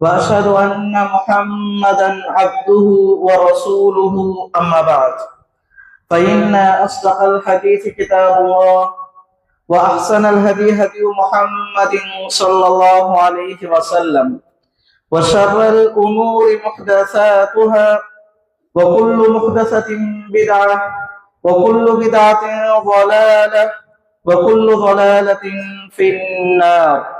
وأشهد أن محمدا عبده ورسوله أما بعد. فإن أصدق الحديث كتاب الله وأحسن الهدي هدي محمد صلى الله عليه وسلم وشر الأمور محدثاتها وكل محدثة بدعة وكل بدعة ضلالة وكل ضلالة في النار.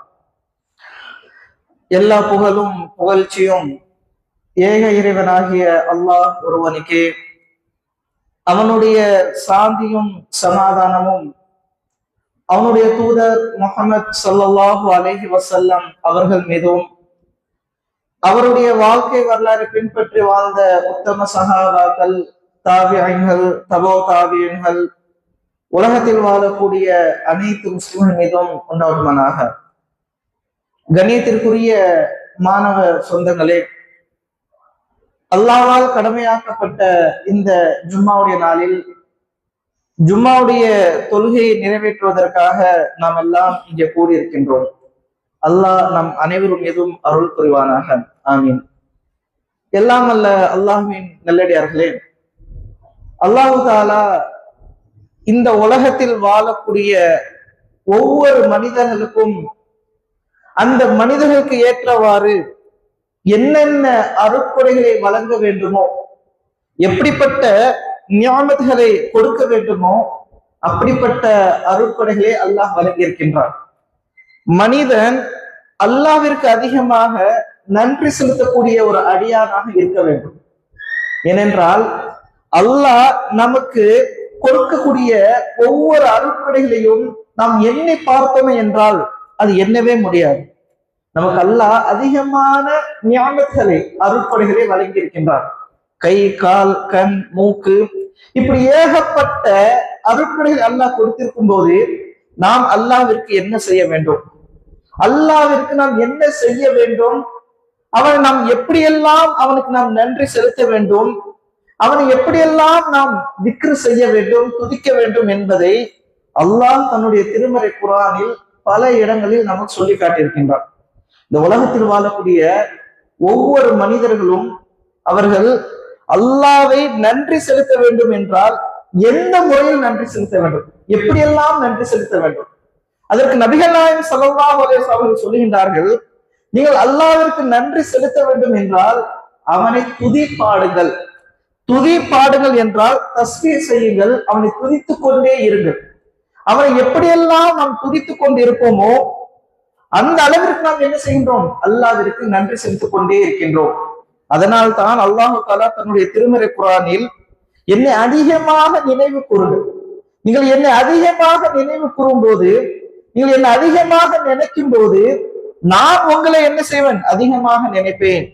எல்லா புகழும் புகழ்ச்சியும் ஏக இறைவனாகிய அல்லாஹ் ஒருவனுக்கே. அவனுடைய சாந்தியும் சமாதானமும் அவனுடைய தூதர் முகமது சல்லாஹு அலஹி வசல்லம் அவர்கள் மீதும் அவருடைய வாழ்க்கை வரலாறு பின்பற்றி வாழ்ந்த உத்தம சகாபாக்கள் தாவியங்கள் தபோ தாவியங்கள் உலகத்தில் வாழக்கூடிய அனைத்து முஸ்லிம்கள் மீதும் உண்டாகுமனாக கண்ணியத்திற்குரிய மாணவ சொந்தங்களே அல்லாவால் கடமையாக்கப்பட்ட இந்த ஜும்மாவுடைய நாளில் ஜும்மாவுடைய தொழுகையை நிறைவேற்றுவதற்காக நாம் எல்லாம் இங்கே கூடியிருக்கின்றோம். அல்லாஹ் நம் அனைவரும் எதுவும் அருள் புரிவானாக. ஆமீன். எல்லாம் அல்ல அல்லாஹின் நல்லடியார்களே அல்லாஹு தாலா இந்த உலகத்தில் வாழக்கூடிய ஒவ்வொரு மனிதர்களுக்கும் அந்த மனிதர்களுக்கு ஏற்றவாறு என்னென்ன அருட்கொடைகளை வழங்க வேண்டுமோ எப்படிப்பட்ட ஞானத்துகளை கொடுக்க வேண்டுமோ அப்படிப்பட்ட அருட்கொடைகளை அல்லாஹ் வழங்கியிருக்கின்றான். மனிதன் அல்லாவிற்கு அதிகமாக நன்றி செலுத்தக்கூடிய ஒரு அடியாராக இருக்க வேண்டும். ஏனென்றால் அல்லாஹ் நமக்கு கொடுக்கக்கூடிய ஒவ்வொரு அருட்கொடைகளையும் நாம் எண்ணி பார்த்தோமே என்றால் அது என்னவே முடியாது. நமக்கு அல்லாஹ் அதிகமான ஞாபகங்களை அருட்கொடைகளை வழங்கி இருக்கின்றார் கை கால் கண் மூக்கு இப்படி ஏகப்பட்ட அருட்கொடைகள் அல்லாஹ் கொடுத்திருக்கும் போது நாம் அல்லாவிற்கு என்ன செய்ய வேண்டும்? அல்லாவிற்கு நாம் என்ன செய்ய வேண்டும்? அவன் நாம் எப்படியெல்லாம் அவனுக்கு நாம் நன்றி செலுத்த வேண்டும்? அவனை எப்படியெல்லாம் நாம் விக்ரு செய்ய வேண்டும் துதிக்க வேண்டும் என்பதை அல்லாஹ் தன்னுடைய திருமறை குரானில் பல இடங்களில் நமக்கு சொல்லி காட்டியிருக்கின்றார் இந்த உலகத்தில் வாழக்கூடிய ஒவ்வொரு மனிதர்களும் அவர்கள் அல்லாவை நன்றி செலுத்த வேண்டும் என்றால் எந்த முறையில் நன்றி செலுத்த வேண்டும்? எப்படியெல்லாம் நன்றி செலுத்த வேண்டும்? அதற்கு நபிகள் நாயம் சல்லா அவர்கள் சொல்லுகின்றார்கள் நீங்கள் அல்லாவிற்கு நன்றி செலுத்த வேண்டும் என்றால் அவனை துதி பாடுங்கள் துதி பாடுங்கள் என்றால் தஸ்வீர் செய்யுங்கள். அவனை துதித்துக் கொண்டே இருங்கள். அவரை எப்படியெல்லாம் நாம் துதித்துக் கொண்டு இருப்போமோ அந்த அளவிற்கு நாம் என்ன செய்கின்றோம்? அல்லாவிற்கு நன்றி செலுத்திக் கொண்டே இருக்கின்றோம். அதனால் தான் அல்லாஹு தாலா தன்னுடைய திருமறை குரானில் என்னை அதிகமாக நினைவு கூறுங்கள். நீங்கள் என்னை அதிகமாக நினைவு கூறும் போது நீங்கள் என்னை அதிகமாக நினைக்கும் போது நான் உங்களை என்ன செய்வேன்? அதிகமாக நினைப்பேன்.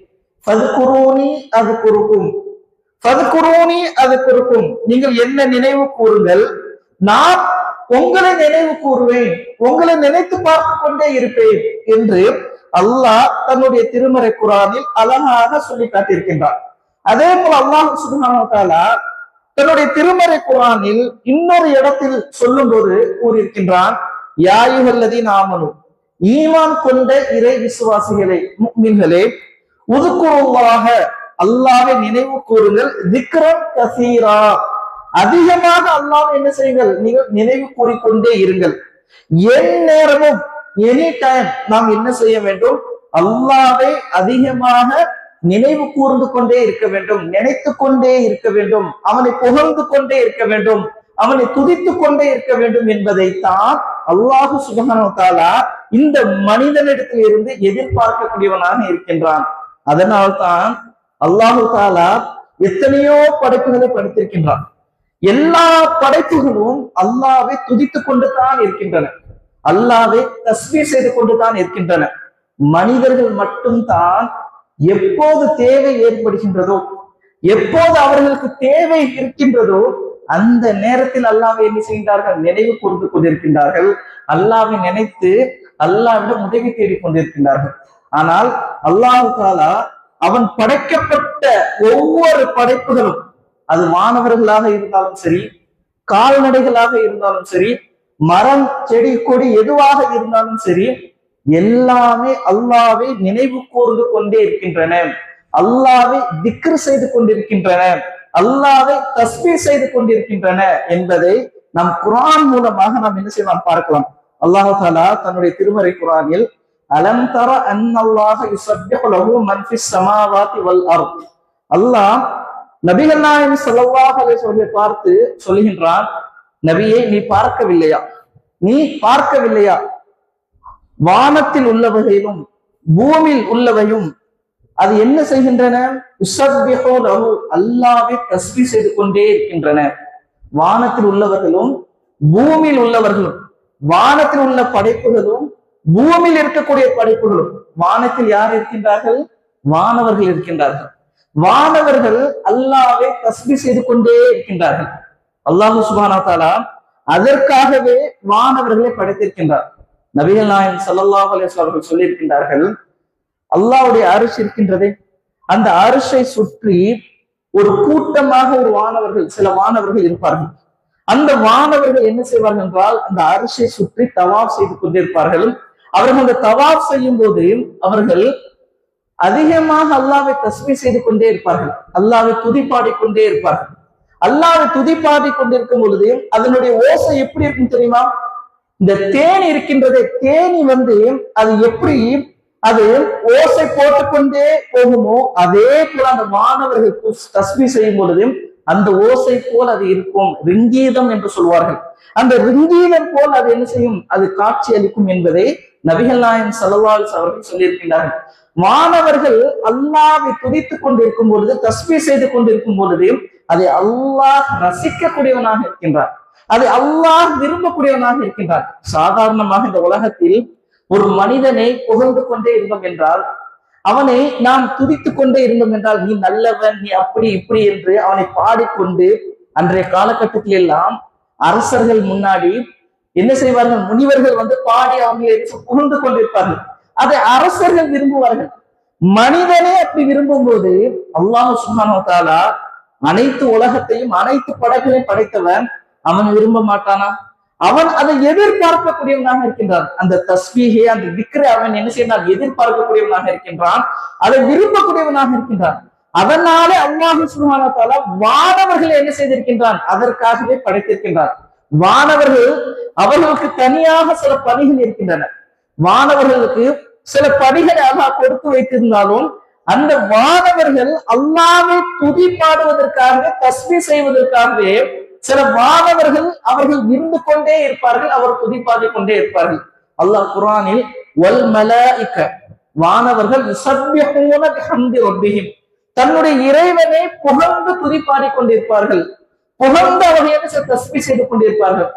பது குருனி அது குறுக்கும் பது அது குறுக்கும் நீங்கள் என்ன நினைவு கூறுங்கள்? நான் உங்களை நினைவு கூறுவேன். உங்களை நினைத்து பார்த்து கொண்டே இருப்பேன் என்று அல்லாஹ் தன்னுடைய திருமறை குரானில் அழகாக சொல்லி காட்டியிருக்கின்றார். அதே போல அல்லாஹ் சுபானா தன்னுடைய திருமறை குரானில் இன்னொரு இடத்தில் சொல்லும் போது கூறியிருக்கின்றான் யாயுகல்லதி நாமனு ஈமான் கொண்ட இறை விசுவாசிகளே முக்மின்களே உதுக்குருவாக அல்லாவை நினைவு கூறுங்கள் திக்ரம் கசீரா. அதிகமாக அல்லாஹ் என்ன செய்யுங்கள்? நீங்கள் நினைவு கூறிக்கொண்டே இருங்கள். என் நேரமும் எனி டைம் நாம் என்ன செய்ய வேண்டும்? அல்லாவை அதிகமாக நினைவு கூர்ந்து கொண்டே இருக்க வேண்டும். நினைத்து கொண்டே இருக்க வேண்டும். அவனை புகழ்ந்து கொண்டே இருக்க வேண்டும். அவனை துதித்து கொண்டே இருக்க வேண்டும் என்பதைத்தான் அல்லாஹு சுபஹானு தாலா இந்த மனிதனிடத்தில் இருந்து எதிர்பார்க்கக்கூடியவனாக இருக்கின்றான். அதனால்தான் அல்லாஹு தாலா எத்தனையோ படைப்புகளை படித்திருக்கின்றான். எல்லா படைப்புகளும் அல்லாவை துதித்து கொண்டு தான் இருக்கின்றன. அல்லாவை தஸ்மீ செய்து கொண்டு தான் இருக்கின்றன. மனிதர்கள் மட்டும்தான் எப்போது தேவை ஏற்படுகின்றதோ எப்போது அவர்களுக்கு தேவை இருக்கின்றதோ அந்த நேரத்தில் அல்லாவை என்ன செய்கின்றார்கள்? நினைவு கூர்ந்து கொண்டிருக்கின்றார்கள். அல்லாவை நினைத்து அல்லாவிடம் உதவி தேடிக் கொண்டிருக்கின்றார்கள். ஆனால் அல்லாஹு தாலா அவன் படைக்கப்பட்ட ஒவ்வொரு படைப்புகளும் அது மாணவர்களாக இருந்தாலும் சரி கால்நடைகளாக இருந்தாலும் சரி மரம் செடி கொடி எதுவாக இருந்தாலும் சரி எல்லாமே அல்லாவை நினைவு கூர்ந்து கொண்டே இருக்கின்றன. அல்லாவை திக்ரு செய்து கொண்டிருக்கின்றன. அல்லாவை தஸ்மி செய்து கொண்டிருக்கின்றன என்பதை நம் குரான் மூலமாக நாம் என்ன செய்யலாம் பார்க்கலாம். அல்லாஹு தாலா தன்னுடைய திருமறை குரானில் அலம் தர அல்லாஹ் வல் அல்லாஹ் நபிகள் நாயம் செலவாக சொல்லி பார்த்து சொல்லுகின்றான் நபியை நீ பார்க்கவில்லையா? நீ பார்க்கவில்லையா? வானத்தில் உள்ளவைகளும் பூமியில் உள்ளவையும் அது என்ன செய்கின்றன? அல்லாவே தஸ்வி செய்து கொண்டே இருக்கின்றன. வானத்தில் உள்ளவர்களும் பூமியில் உள்ளவர்களும் வானத்தில் உள்ள படைப்புகளும் பூமியில் இருக்கக்கூடிய படைப்புகளும் வானத்தில் யார் இருக்கின்றார்கள்? வானவர்கள் இருக்கின்றார்கள். வானவர்கள் அல்லாவே தஸ்பி செய்து கொண்டே இருக்கின்றார்கள். அல்லாஹு சுபானா தாலா அதற்காகவே வானவர்களை படைத்திருக்கின்றார். நபிகள் நாயன் சல்லாஹ் அலிஸ் அவர்கள் சொல்லியிருக்கின்றார்கள் அல்லாவுடைய அரிசி இருக்கின்றதே. அந்த அரிசை சுற்றி ஒரு கூட்டமாக ஒரு வானவர்கள் சில வானவர்கள் இருப்பார்கள். அந்த வானவர்கள் என்ன செய்வார்கள் என்றால் அந்த அரிசியை சுற்றி தவாப் செய்து கொண்டிருப்பார்கள். அவர்கள் அந்த தவாப் செய்யும் போது அவர்கள் அதிகமாக அல்லாவை தஸ்மி செய்து கொண்டே இருப்பார்கள். அல்லாவை துதிப்பாடி கொண்டே இருப்பார்கள். அல்லாவை துதிப்பாடி கொண்டிருக்கும் பொழுது அதனுடைய ஓசை எப்படி இருக்கும் தெரியுமா? இந்த தேனி இருக்கின்றதே தேனி வந்து அது எப்படி அது ஓசை போட்டுக்கொண்டே போகுமோ அதே போல அந்த மாணவர்கள் தஸ்மி செய்யும் பொழுது அந்த ஓசை போல் அது இருக்கும். ரிங்கீதம் என்று சொல்வார்கள். அந்த ரிங்கீதம் போல் அது என்ன செய்யும்? அது காட்சி அளிக்கும் என்பதை நபிகள் நாயன் சலவால் அவர்கள் சொல்லியிருக்கின்றார்கள். மாணவர்கள் அல்லாவை துதித்துக் கொண்டிருக்கும் பொழுது தஸ்மி செய்து கொண்டிருக்கும் பொழுது அதை அல்லாஹ் ரசிக்கக்கூடியவனாக இருக்கின்றார். அதை அல்லாஹ் விரும்பக்கூடியவனாக இருக்கின்றார். சாதாரணமாக இந்த உலகத்தில் ஒரு மனிதனை புகழ்ந்து கொண்டே இருந்தோம் என்றால் அவனை நாம் துதித்துக் கொண்டே இருந்தோம் என்றால் நீ நல்லவன் நீ அப்படி இப்படி என்று அவனை பாடிக்கொண்டு அன்றைய காலகட்டத்தில் எல்லாம் அரசர்கள் முன்னாடி என்ன செய்வார்கள்? முனிவர்கள் வந்து பாடி அவங்களை புகழ்ந்து கொண்டிருப்பார்கள். அதை அரசர்கள் விரும்புவார்கள். மனிதனே அப்படி விரும்பும் போது அல்லாஹ் சுஹானோ அனைத்து உலகத்தையும் அனைத்து படைகளையும் படைத்தவன் அவன் விரும்ப மாட்டானா? அவன் அதை எதிர்பார்க்கக்கூடியவனாக இருக்கின்றான். அந்த தஸ்மீகை அந்த விக்ரை அவன் என்ன செய்யறான் எதிர்பார்க்கக்கூடியவனாக இருக்கின்றான். அதை விரும்பக்கூடியவனாக இருக்கின்றான். அதனாலே அல்லாஹு சுபானத்தால வானவர்களை என்ன செய்திருக்கின்றான்? அதற்காகவே படைத்திருக்கின்றான். வானவர்கள் அவர்களுக்கு தனியாக சில பணிகள் இருக்கின்றன. வானவர்களுக்கு சில படிகளை அல்லாஹ் கொடுத்து வைத்திருந்தாலும் அந்த வானவர்கள் அல்லாவை துதி பாடுவதற்காகவே தஸ்மி செய்வதற்காகவே சில மாணவர்கள் அவர்கள் இருந்து கொண்டே இருப்பார்கள் அவர் துதிப்பாடி கொண்டே இருப்பார்கள். அல்லாஹ் குரானில் வல் மலாயிக்க வானவர்கள் தன்னுடைய இறைவனை புகழ்ந்து துதிப்பாடி கொண்டிருப்பார்கள். புகழ்ந்து அவர்கள் தஸ்மி செய்து கொண்டிருப்பார்கள்.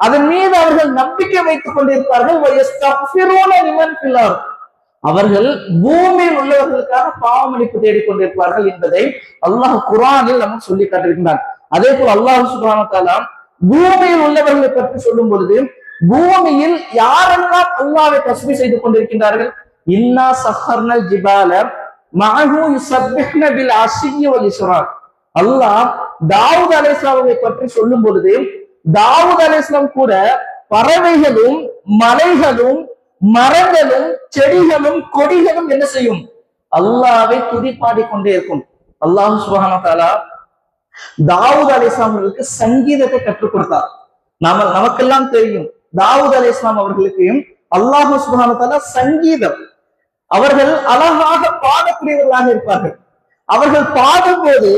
அதன் மீது அவர்கள் நம்பிக்கை வைத்துக் கொண்டிருப்பார்கள். அவர்கள் பூமியில் உள்ளவர்களுக்காக பாவமளிப்பு தேடிக்கொண்டிருப்பார்கள் என்பதை அல்லாஹ் குரானில் நமக்கு சொல்லி காட்டிருக்கின்றார் அதே போல் அல்லாஹ் சுபானத்தாலா பூமியில் உள்ளவர்களை பற்றி சொல்லும் பொழுது பூமியில் யாரெல்லாம் அல்லாவை தஸ்மி செய்து கொண்டிருக்கின்றார்கள்? இன்னா சஹர்னல் ஜிபால மஹூ யுஸப்பிஹ்ன பில் அஷியி வல் இஸ்ராக் அல்லாஹ் தாவூத் அலைஸ்லாமை பற்றி சொல்லும் பொழுது தாவூத் அலைஸ்லாம் கூட பறவைகளும் மலைகளும் மரங்களும் செடிகளும் கொடிகளும் என்ன செய்யும்? அல்லாவை துதிப்பாடிக் கொண்டே இருக்கும். அல்லாஹு சுபஹான தாலா தாவூத் அலைஹிஸ்ஸலாம் அவர்களுக்கு சங்கீதத்தை கற்றுக் கொடுத்தார். நாம நமக்கெல்லாம் தெரியும். தாவூத் அலைஹிஸ்ஸலாம் அவர்களுக்கு அல்லாஹு சுபஹான தாலா சங்கீதம். அவர்கள் அழகாக பாடக்கூடியவர்களாக இருப்பார்கள். அவர்கள் பாடும்போது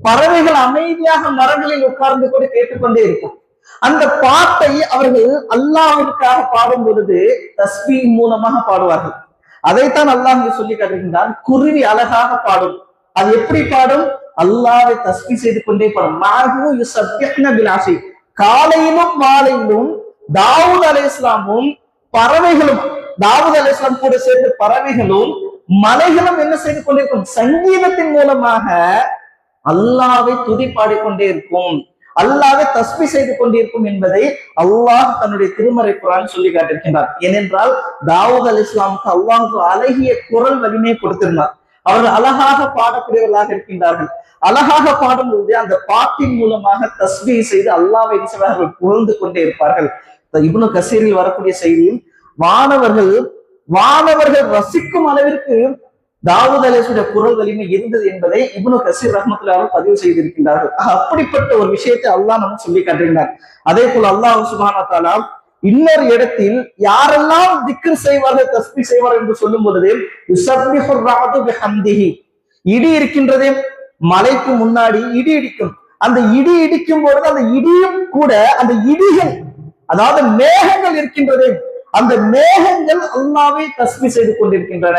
பறவைகள் அமைதியாக மரங்களில் உட்கார்ந்து கொண்டு கேட்டுக்கொண்டே இருக்கும். அந்த பாட்டை அவர்கள் அல்லாவிற்காக பாடும் பொழுது தஸ்பீ மூலமாக பாடுவார்கள். அதைத்தான் அல்லாஹ் இங்கு சொல்லி காட்டுகின்றான். குருவி அழகாக பாடும். அது எப்படி பாடும்? அல்லாவை தஸ்பி செய்து கொண்டே பாடும். மாஹு யுஸப்பிஹ்ன காலையிலும் மாலையிலும் தாவூத் அலைஹிஸ்ஸலாமும் பறவைகளும் தாவூத் அலைஹிஸ்ஸலாம் கூட சேர்ந்து பறவைகளும் மலைகளும் என்ன செய்து கொண்டிருக்கும்? சங்கீதத்தின் மூலமாக அல்லாவை துதி பாடிக்கொண்டே இருக்கும். அல்லாவை தஸ்மி செய்து கொண்டிருக்கும் என்பதை அல்லாஹ் தன்னுடைய திருமறை குரான் சொல்லி காட்டிருக்கின்றார் ஏனென்றால் தாவூத் அலி இஸ்லாமுக்கு அல்லாஹ் அழகிய குரல் வலிமையை கொடுத்திருந்தார். அவர்கள் அழகாக பாடக்கூடியவர்களாக இருக்கின்றார்கள். அழகாக பாடும்போது அந்த பாட்டின் மூலமாக தஸ்மி செய்து அல்லாவை அவர்கள் புகழ்ந்து கொண்டே இருப்பார்கள். இவனு கசீரில் வரக்கூடிய செய்தியும் வானவர்கள் வானவர்கள் ரசிக்கும் அளவிற்கு தாவூத் அலேசுடைய குரல் வலிமை இருந்தது என்பதை இப்னு கசீர் ரஹமத்துல்லாஹ் பதிவு செய்திருக்கின்றார்கள். அப்படிப்பட்ட ஒரு விஷயத்தை அல்லாஹ் நமக்கு சொல்லி காட்டுகின்றார் அதே போல அல்லாஹ் சுபானா இன்னொரு இடத்தில் யாரெல்லாம் திக்ர் செய்வார்கள் தஸ்பி செய்வார்கள் என்று சொல்லும் பொழுது இடி இருக்கின்றதே மலைக்கு முன்னாடி இடி இடிக்கும். அந்த இடி இடிக்கும் பொழுது அந்த இடியும் கூட அந்த இடிகள் அதாவது மேகங்கள் இருக்கின்றதே. அந்த மேகங்கள் அல்லாவை தஸ்பி செய்து கொண்டிருக்கின்றன.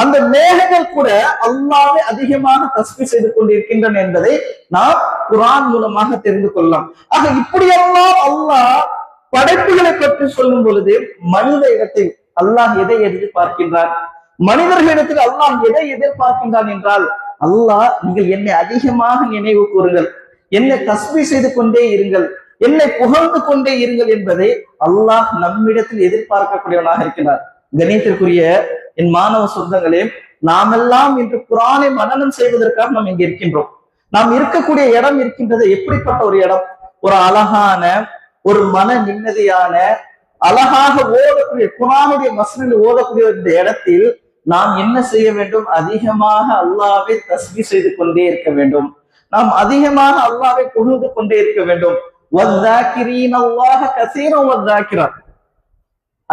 அந்த மேகங்கள் கூட அல்லாவே அதிகமாக தஸ்மி செய்து கொண்டிருக்கின்றன என்பதை நாம் குரான் மூலமாக தெரிந்து கொள்ளலாம். ஆக இப்படியெல்லாம் அல்லாஹ் படைப்புகளை பற்றி சொல்லும் பொழுது மனித இடத்தில் அல்லாஹ் எதை எதிர்பார்க்கின்றான்? மனிதர்களிடத்தில் அல்லாஹ் எதை எதிர்பார்க்கின்றான் என்றால் அல்லாஹ் நீங்கள் என்னை அதிகமாக நினைவு கூறுங்கள். என்னை தஸ்மி செய்து கொண்டே இருங்கள். என்னை புகழ்ந்து கொண்டே இருங்கள் என்பதை அல்லாஹ் நம்மிடத்தில் எதிர்பார்க்கக்கூடியவனாக இருக்கிறார் கணியத்திற்குரிய என் மாணவ சொந்தங்களே நாமெல்லாம் இன்று குரானை மனனம் செய்வதற்காக நாம் இங்க இருக்கின்றோம். நாம் இருக்கக்கூடிய இடம் இருக்கின்றது எப்படிப்பட்ட ஒரு இடம்? ஒரு அழகான ஒரு மன நிம்மதியான அழகாக ஓதக்கூடிய குரானுடைய மசனில் ஓதக்கூடிய இந்த இடத்தில் நாம் என்ன செய்ய வேண்டும்? அதிகமாக அல்லாவை தஸ்மி செய்து கொண்டே இருக்க வேண்டும். நாம் அதிகமாக அல்லாவை புகழ்ந்து கொண்டே இருக்க வேண்டும். வத்தாக்கிரீன் அல்லாஹ கசீரம் வந்தாக்கிறார்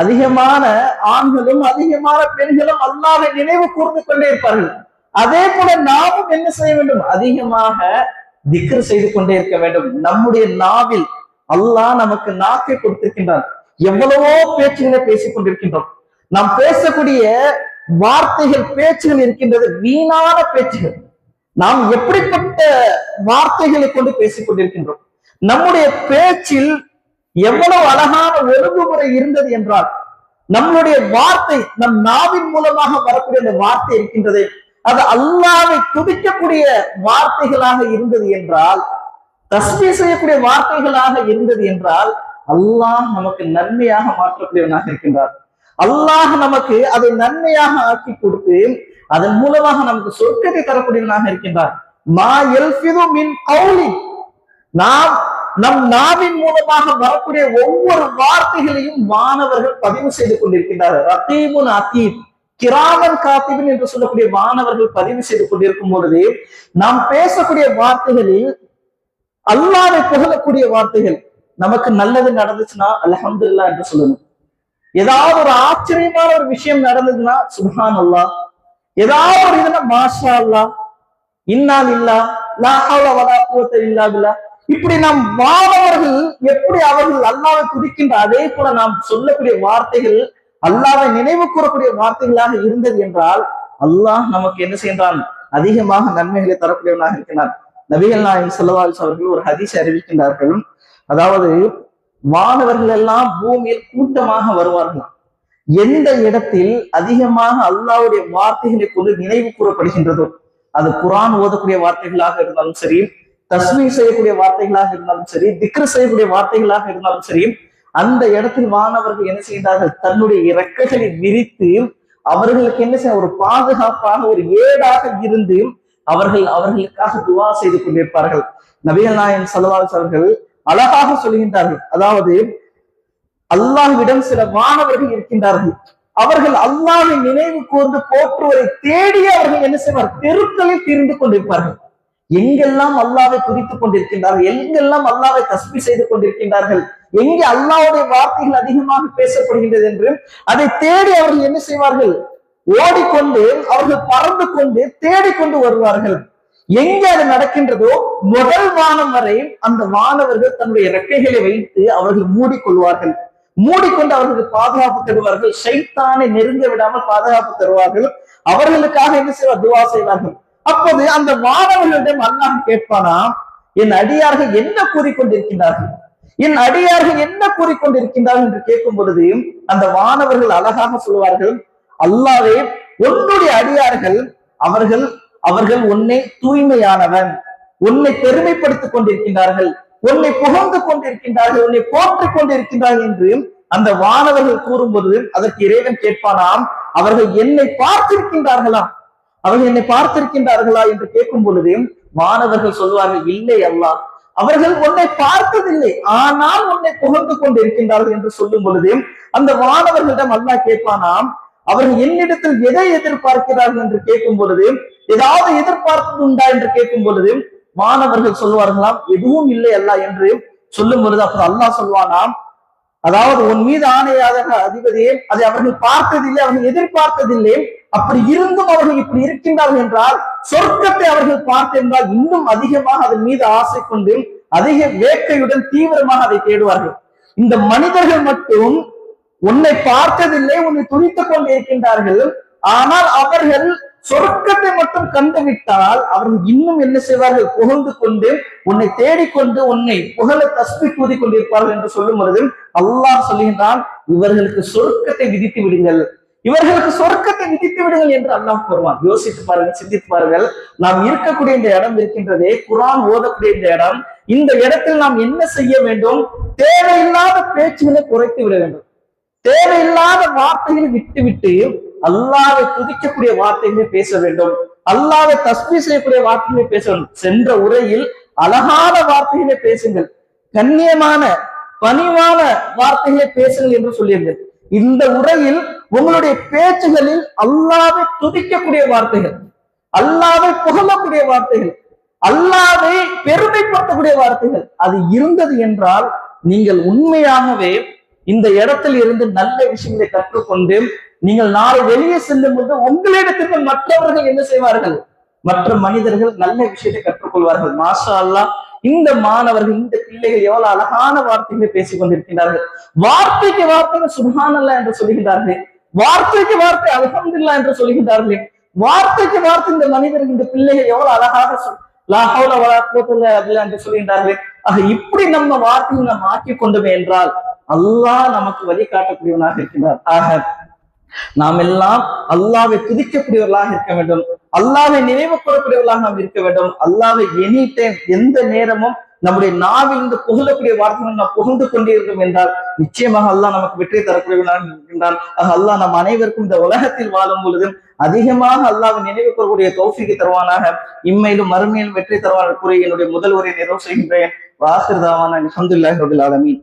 அதிகமான ஆண்களும் அதிகமான பெண்களும் அல்லாவை நினைவு கூர்ந்து கொண்டே இருப்பார்கள். அதே போல நாமும் என்ன செய்ய வேண்டும்? அதிகமாக திக்ரு செய்து கொண்டே இருக்க வேண்டும். நம்முடைய நாவில் அல்லாஹ் நமக்கு நாக்கை கொடுத்திருக்கின்றான். எவ்வளவோ பேச்சுகளை பேசிக் கொண்டிருக்கின்றோம். நாம் பேசக்கூடிய வார்த்தைகள் பேச்சுகள் இருக்கின்றது வீணான பேச்சுகள். நாம் எப்படிப்பட்ட வார்த்தைகளை கொண்டு பேசிக் கொண்டிருக்கின்றோம்? நம்முடைய பேச்சில் எவ்வளவு அழகான ஒழுங்குமுறை இருந்தது என்றால் நம்மளுடைய வார்த்தை நம் நாவின் மூலமாக வரக்கூடிய அந்த வார்த்தை இருக்கின்றது அது அல்லாவை துதிக்கக்கூடிய வார்த்தைகளாக இருந்தது என்றால் தஸ்மி செய்யக்கூடிய வார்த்தைகளாக இருந்தது என்றால் அல்லாஹ் நமக்கு நன்மையாக மாற்றக்கூடியவனாக இருக்கின்றார். அல்லாஹ் நமக்கு அதை நன்மையாக ஆக்கி கொடுத்து அதன் மூலமாக நமக்கு சொர்க்கத்தை தரக்கூடியவனாக இருக்கின்றார். மா எல்பிது மின் கௌலி நாம் நம் நாவின் மூலமாக வரக்கூடிய ஒவ்வொரு வார்த்தைகளையும் மாணவர்கள் பதிவு செய்து கொண்டிருக்கின்றார்கள். அத்தீமுன் அத்தீப் கிராமன் காத்திபின் என்று சொல்லக்கூடிய மாணவர்கள் பதிவு செய்து கொண்டிருக்கும் பொழுது நாம் பேசக்கூடிய வார்த்தைகளில் அல்லாவை புகழக்கூடிய வார்த்தைகள் நமக்கு நல்லது நடந்துச்சுன்னா அல்ஹம்துலில்லாஹ் என்று சொல்லணும். ஏதாவது ஒரு ஆச்சரியமான ஒரு விஷயம் நடந்ததுன்னா சுஹான் அல்லாஹ் ஏதாவது ஒரு இதுனா மாஷா அல்லாஹ் இன்னா இல்லா லா ஹவ்ல வலா இல்லா இப்படி நாம் மாணவர்கள் எப்படி அவர்கள் அல்லாவை துதிக்கின்ற அதே போல நாம் சொல்லக்கூடிய வார்த்தைகள் அல்லாவை நினைவு கூறக்கூடிய வார்த்தைகளாக இருந்தது என்றால் அல்லாஹ் நமக்கு என்ன செய்கின்றான்? அதிகமாக நன்மைகளை தரக்கூடியவனாக இருக்கிறான். நபிகள் நாயகம் செல்லவாலிஸ் அவர்கள் ஒரு ஹதீஸ் அறிவிக்கின்றார்கள். அதாவது மாணவர்கள் எல்லாம் பூமியில் கூட்டமாக வருவார்களாம். எந்த இடத்தில் அதிகமாக அல்லாவுடைய வார்த்தைகளை கொண்டு நினைவு கூறப்படுகின்றதோ அது குரான் ஓதக்கூடிய வார்த்தைகளாக இருந்தாலும் சரி தஸ்மீ செய்யக்கூடிய வார்த்தைகளாக இருந்தாலும் சரி திக்ரு செய்யக்கூடிய வார்த்தைகளாக இருந்தாலும் சரி அந்த இடத்தில் மாணவர்கள் என்ன செய்கின்றார்கள் தன்னுடைய இறக்கைகளை விரித்து அவர்களுக்கு என்ன செய்ய ஒரு பாதுகாப்பாக ஒரு ஏடாக இருந்து அவர்கள் அவர்களுக்காக துவா செய்து கொண்டிருப்பார்கள். நபிகள் நாயன் சல்லல்லாஹு அவர்கள் அழகாக சொல்கின்றார்கள். அதாவது அல்லாஹ்விடம் சில மாணவர்கள் இருக்கின்றார்கள். அவர்கள் அல்லாஹை நினைவு கூர்ந்து போற்றுவதை தேடி அவர்கள் என்ன செய்வார் தெருக்களில் திரிந்து கொண்டிருப்பார்கள். எங்கெல்லாம் அல்லாவை துதித்துக் கொண்டிருக்கின்றார்கள்? எங்கெல்லாம் அல்லாவை தஸ்மி செய்து கொண்டிருக்கின்றார்கள்? எங்கே அல்லாவுடைய வார்த்தைகள் அதிகமாக பேசப்படுகின்றது என்று அதை தேடி அவர்கள் என்ன செய்வார்கள்? ஓடிக்கொண்டு அவர்கள் பறந்து கொண்டு தேடிக்கொண்டு வருவார்கள். எங்கே அது நடக்கின்றதோ முதல் வானம் வரை அந்த மாணவர்கள் தன்னுடைய ரெக்கைகளை வைத்து அவர்கள் மூடிக்கொள்வார்கள். மூடிக்கொண்டு அவர்களுக்கு பாதுகாப்பு தருவார்கள். சைத்தானை நெருங்க விடாமல் பாதுகாப்பு தருவார்கள். அவர்களுக்காக என்ன செய்வார்? துவா செய்வார்கள். அப்போது அந்த மாணவர்களிடம் அல்லாஹ் கேட்பானா என் அடியார்கள் என்ன கூறிக்கொண்டிருக்கின்றார்கள்? என் அடியார்கள் என்ன கூறிக்கொண்டிருக்கின்றார்கள்? என்று கேட்கும் பொழுது அந்த மாணவர்கள் அழகாக சொல்வார்கள் அல்லாவே உன்னுடைய அடியார்கள் அவர்கள் அவர்கள் உன்னை தூய்மையானவன் உன்னை பெருமைப்படுத்திக் கொண்டிருக்கின்றார்கள் உன்னை புகழ்ந்து கொண்டிருக்கின்றார்கள் உன்னை போற்றிக் கொண்டிருக்கின்றார்கள் என்று அந்த வானவர்கள் கூறும்போது அதற்கு இறைவன் கேட்பானாம் அவர்கள் என்னை பார்த்திருக்கின்றார்களாம். அவர்கள் என்னை பார்த்திருக்கின்றார்களா என்று கேட்கும் பொழுது மாணவர்கள் சொல்வார்கள் இல்லை அல்லாஹ் அவர்கள் உன்னை பார்த்ததில்லை. ஆனால் உன்னை புகழ்ந்து கொண்டிருக்கின்றார்கள் என்று சொல்லும் பொழுது அந்த மாணவர்களிடம் அல்லாஹ் கேட்பானாம் அவர்கள் என்னிடத்தில் எதை எதிர்பார்க்கிறார்கள் என்று கேட்கும் பொழுது ஏதாவது எதிர்பார்த்தது உண்டா? என்று கேட்கும் பொழுது மாணவர்கள் சொல்வார்களாம் எதுவும் இல்லை அல்லா என்று சொல்லும் பொழுது அப்புறம் அல்லாஹ் சொல்வானாம் அதாவது உன் மீது ஆணையாக அதிபதியே அதை அவர்கள் பார்த்ததில்லை அவர்கள் எதிர்பார்த்ததில்லை. அப்படி இருந்தும் அவர்கள் இப்படி இருக்கின்றார்கள் என்றால் சொர்க்கத்தை அவர்கள் பார்த்திருந்தால் இன்னும் அதிகமாக அதன் மீது ஆசை கொண்டு அதிக வேட்கையுடன் தீவிரமாக அதை தேடுவார்கள். இந்த மனிதர்கள் மட்டும் உன்னை பார்த்ததில்லை உன்னை துணித்துக் கொண்டு இருக்கின்றார்கள் ஆனால் அவர்கள் சொர்க்கத்தை மட்டும் கண்டுவிட்டால் அவர்கள் இன்னும் என்ன செய்வார்கள்? புகழ்ந்து கொண்டு உன்னை தேடிக்கொண்டு உன்னை புகழ தஸ்பி கூதி கொண்டிருப்பார்கள் என்று சொல்லும் பொழுது அல்லாஹ் சொல்லுகின்றான் இவர்களுக்கு சொர்க்கத்தை விதித்து விடுங்கள். இவர்களுக்கு சொர்க்கத்தை விதித்து விடுங்கள் என்று அல்லாஹ் கூறுவான். யோசித்து பாருங்கள் சிந்தித்து பாருங்கள். நாம் இருக்கக்கூடிய இந்த இடம் இருக்கின்றதே குரான் ஓதக்கூடிய இந்த இடம். இந்த இடத்தில் நாம் என்ன செய்ய வேண்டும்? தேவையில்லாத பேச்சுகளை குறைத்து விட வேண்டும். தேவையில்லாத வார்த்தைகளை விட்டுவிட்டு அல்லாவை துதிக்கக்கூடிய வார்த்தையுமே பேச வேண்டும். அல்லாவை தஸ்மி செய்யக்கூடிய வார்த்தையுமே பேச வேண்டும். சென்ற உரையில் அழகான வார்த்தைகளை பேசுங்கள். கண்ணியமான பணிவான வார்த்தைகளை பேசுங்கள் என்று சொல்லியிருந்தேன். இந்த உரையில் உங்களுடைய பேச்சுகளில் அல்லாவை துதிக்கக்கூடிய வார்த்தைகள் அல்லாவை புகழக்கூடிய வார்த்தைகள் அல்லாவை பெருமைப்படுத்தக்கூடிய வார்த்தைகள் அது இருந்தது என்றால் நீங்கள் உண்மையாகவே இந்த இடத்தில் இருந்து நல்ல விஷயங்களை கற்றுக்கொண்டு நீங்கள் நாளை வெளியே செல்லும் போது உங்களிடத்திற்கு மற்றவர்கள் என்ன செய்வார்கள்? மற்ற மனிதர்கள் நல்ல விஷயத்தை கற்றுக்கொள்வார்கள். மாஷா அல்லாஹ் இந்த மாணவர்கள் இந்த பிள்ளைகள் எவ்வளவு அழகான வார்த்தைகளை பேசிக் கொண்டிருக்கிறார்கள். வார்த்தைக்கு வார்த்தைகள் சுபஹானல்லா என்று சொல்லுகின்றார்கள். வார்த்தைக்கு வார்த்தை அல்ஹம்துலில்லா என்று சொல்லுகின்றார்கள். வார்த்தைக்கு வார்த்தை இந்த மனிதர்கள் இந்த பிள்ளைகள் எவ்வளவு அழகாக சொல் வளர்க்கல ஹவுல என்று சொல்கின்றார்கள் ஆக இப்படி நம்ம வார்த்தையை நாம் ஆக்கி கொண்டோமே என்றால் அல்லாஹ் நமக்கு வழிகாட்டக்கூடியவனாக இருக்கின்றார் ஆக நாம் எல்லாம் அல்லாவை துதிக்கக்கூடியவர்களாக இருக்க வேண்டும். அல்லாவை நினைவு கூறக்கூடியவர்களாக நாம் இருக்க வேண்டும். அல்லாவை எனி டைம் எந்த நேரமும் நம்முடைய நாவில் இருந்து புகழக்கூடிய வார்த்தைகள் நாம் புகழ்ந்து கொண்டிருக்கும் என்றால் நிச்சயமாக அல்லாஹ் நமக்கு வெற்றி தரக்கூடியவனாக இருக்கின்றான் ஆக அல்லாஹ் நம் அனைவருக்கும் இந்த உலகத்தில் வாழும் பொழுதும் அதிகமாக அல்லாவை நினைவு கூறக்கூடிய தௌஃபிக்கு தருவானாக. இம்மையிலும் மறுமையிலும் வெற்றி தருவான கூறி என்னுடைய முதல் உரை நிறைவு செய்கின்றேன். வாசிர்தாவான அலமதுல்லாஹி ரபில் ஆலமீன்.